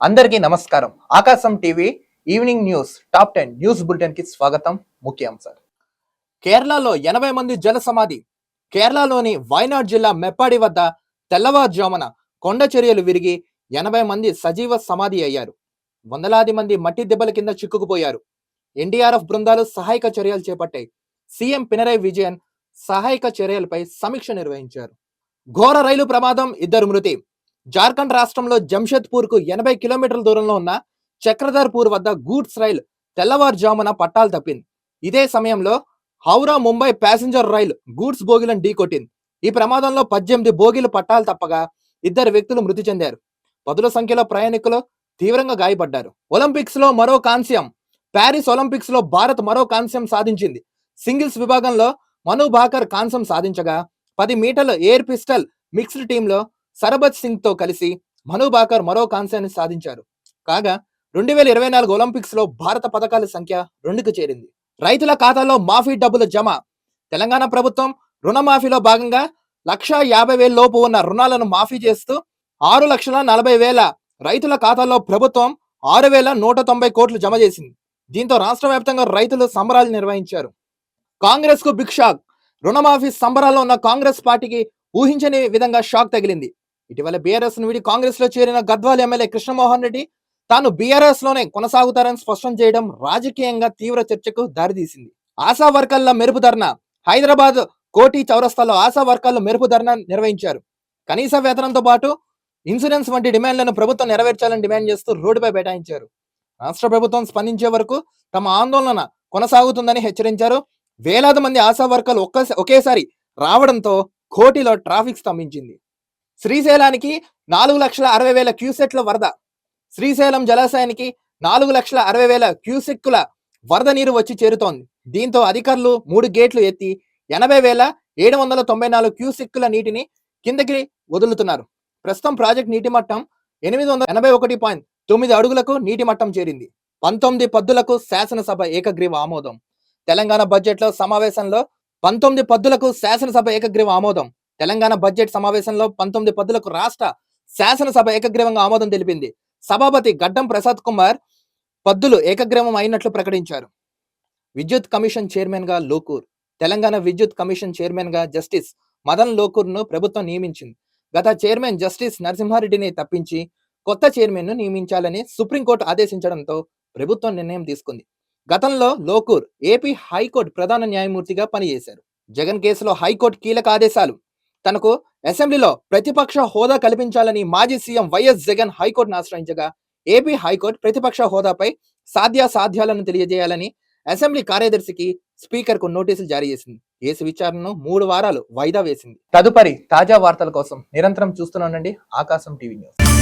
అందరికీ నమస్కారం. Aakasam TV evening news top ten news బులెటిన్కి స్వాగతం ముఖ్యాంశాలు కేరళలో ఎనభై మంది జల సమాధి కేరళలోని వైనాడ్ జిల్లా మెప్పాడి వద్ద తెల్లవారుజామున కొండ చర్యలు విరిగి ఎనభై మంది సజీవ సమాధి అయ్యారు. వందలాది మంది మట్టి దెబ్బల కింద చిక్కుకుపోయారు. ఎన్డీఆర్ఎఫ్ బృందాలు సహాయక చర్యలు చేపట్టాయి. సీఎం పినరై విజయన్ సహాయక చర్యలపై సమీక్ష నిర్వహించారు. ఘోర రైలు ప్రమాదం ఇద్దరు మృతి. జార్ఖండ్ రాష్ట్రంలో జంషెద్పూర్కు ఎనభై కిలోమీటర్ల దూరంలో ఉన్న చక్రధర్పూర్ వద్ద గూడ్స్ రైలు తెల్లవారుజామున పట్టాలు తప్పింది. ఇదే సమయంలో హౌరా ముంబై ప్యాసింజర్ రైలు గూడ్స్ బోగిలను ఢీకొట్టింది. ఈ ప్రమాదంలో పద్దెనిమిది బోగిలు పట్టాలు తప్పగా ఇద్దరు వ్యక్తులు మృతి చెందారు. పదుల సంఖ్యలో ప్రయాణికులు తీవ్రంగా గాయపడ్డారు. ఒలింపిక్స్లో మరో కాంస్యం ప్యారిస్ ఒలింపిక్స్లో భారత్ మరో కాంస్యం సాధించింది. సింగిల్స్ విభాగంలో మను భాకర్ కాంస్యం సాధించగా పది మీటర్ల ఎయిర్ పిస్టల్ మిక్స్డ్ టీంలో సరబత్ సింగ్తో కలిసి మనుబాకర్ మరో కాంస్యాన్ని సాధించారు. కాగా రెండు వేల ఇరవై నాలుగు ఒలింపిక్స్లో భారత పథకాల సంఖ్య రెండుకు చేరింది. రైతుల ఖాతాలో మాఫీ డబ్బుల జమ. తెలంగాణ ప్రభుత్వం రుణమాఫీలో భాగంగా లక్ష యాభై వేల లోపు ఉన్న రుణాలను మాఫీ చేస్తూ ఆరు లక్షల నలభై వేల రైతుల ఖాతాల్లో ప్రభుత్వం ఆరు వేల నూట తొంభై కోట్లు జమ చేసింది. దీంతో రాష్ట్ర వ్యాప్తంగా రైతులు సంబరాలు నిర్వహించారు. కాంగ్రెస్కు బిగ్ షాక్. రుణమాఫీ సంబరాల్లో ఉన్న కాంగ్రెస్ పార్టీకి ఊహించని విధంగా షాక్ తగిలింది. ఇటీవల బీఆర్ఎస్ను విడి కాంగ్రెస్లో చేరిన గద్వాల్ ఎమ్మెల్యే కృష్ణమోహన్ రెడ్డి తాను బీఆర్ఎస్లోనే కొనసాగుతారని స్పష్టం చేయడం రాజకీయంగా తీవ్ర చర్చకు దారితీసింది. ఆశా వర్కర్ల మెరుపు ధర్నా హైదరాబాద్ కోటి చౌరస్తాలో ఆశా వర్కర్లు మెరుపు ధర్నా నిర్వహించారు. కనీస వేతనంతో పాటు ఇన్సూరెన్స్ వంటి డిమాండ్లను ప్రభుత్వం నెరవేర్చాలని డిమాండ్ చేస్తూ రోడ్డుపై బైఠాయించారు. రాష్ట్ర ప్రభుత్వం స్పందించే వరకు తమ ఆందోళన కొనసాగుతుందని హెచ్చరించారు. వేలాది మంది ఆశా వర్కర్లు ఒక్క ఒకేసారి రావడంతో కోటిలో ట్రాఫిక్ స్తంభించింది. శ్రీశైలానికి నాలుగు లక్షల అరవై వేల క్యూసెక్ల వరద. శ్రీశైలం జలాశయానికి నాలుగు లక్షల అరవై వేల క్యూసెక్కుల వరద నీరు వచ్చి చేరుతోంది. దీంతో అధికారులు మూడు గేట్లు ఎత్తి ఎనభై వేల ఏడు వందల తొంభై నాలుగు క్యూసెక్కుల నీటిని కిందకి వదులుతున్నారు. ప్రస్తుతం ప్రాజెక్ట్ నీటి మట్టం ఎనిమిది వందల ఎనభై ఒకటి పాయింట్ తొమ్మిది అడుగులకు నీటి మట్టం చేరింది. పంతొమ్మిది పద్దులకు శాసనసభ ఏకగ్రీవ ఆమోదం. తెలంగాణ బడ్జెట్లో సమావేశంలో పంతొమ్మిది పద్దులకు శాసనసభ ఏకగ్రీవ ఆమోదం. తెలంగాణ బడ్జెట్ సమావేశంలో పంతొమ్మిది పద్దులకు రాష్ట్ర శాసనసభ ఏకగ్రీవంగా ఆమోదం తెలిపింది. సభాపతి గడ్డం ప్రసాద్ కుమార్ పద్దులు ఏకగ్రీవం అయినట్లు ప్రకటించారు. విద్యుత్ కమిషన్ చైర్మన్గా లోకూర్ తెలంగాణ విద్యుత్ కమిషన్ చైర్మన్గా జస్టిస్ మదన్ లోకూర్ను ప్రభుత్వం నియమించింది. గత చైర్మన్ జస్టిస్ నరసింహారెడ్డిని తప్పించి కొత్త చైర్మన్ను నియమించాలని సుప్రీంకోర్టు ఆదేశించడంతో ప్రభుత్వం నిర్ణయం తీసుకుంది. గతంలో లోకూర్ ఏపీ హైకోర్టు ప్రధాన న్యాయమూర్తిగా పనిచేశారు. జగన్ కేసులో హైకోర్టు కీలక ఆదేశాలు తనకు అసెంబ్లీలో ప్రతిపక్ష హోదా కల్పించాలని మాజీ సీఎం వైఎస్ జగన్ హైకోర్టును ఆశ్రయించగా ఏపీ హైకోర్టు ప్రతిపక్ష హోదాపై సాధ్యాసాధ్యాలను తెలియజేయాలని అసెంబ్లీ కార్యదర్శికి స్పీకర్కు నోటీసులు జారీ చేసింది. కేసు విచారణను మూడు వారాలు వాయిదా వేసింది. తదుపరి తాజా వార్తల కోసం నిరంతరం చూస్తూనే ఆకాశం టీవీ న్యూస్.